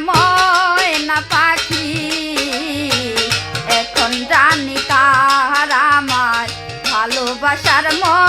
ময়না পাখি এখন জানি তাহার আমার ভালোবাসার ময়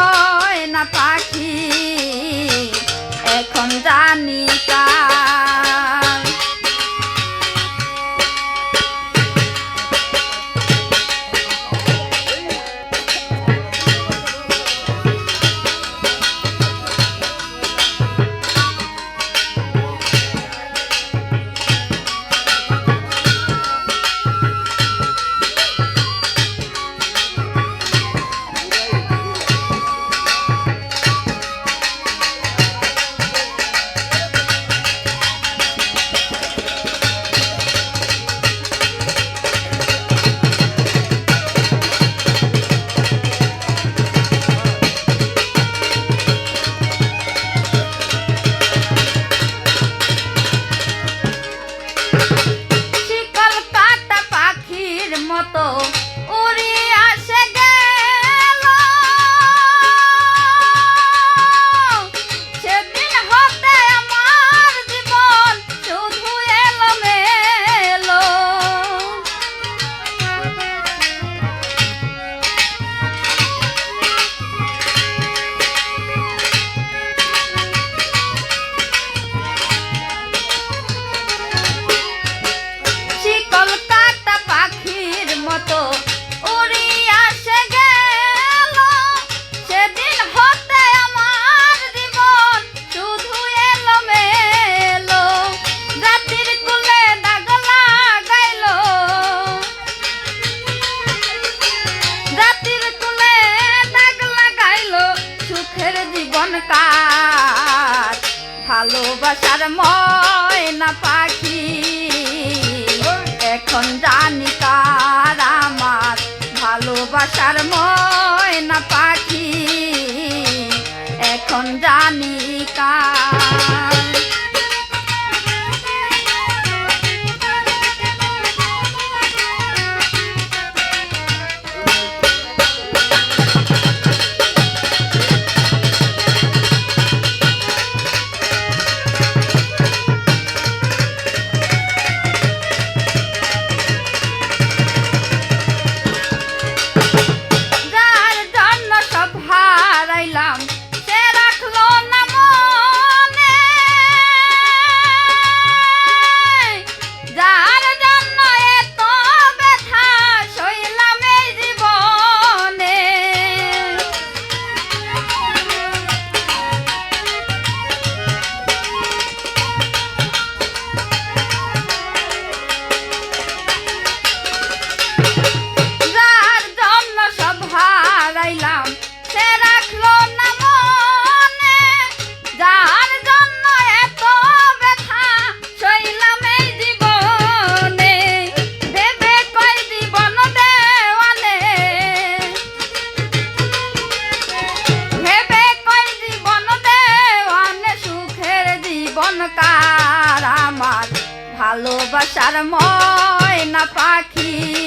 ভালোবাসার ময়না পাখি। এখন জানি তার আমার ভালোবাসার ময়না পাখি। এখন জানি কার ভালোবাসার ময়না পাখি।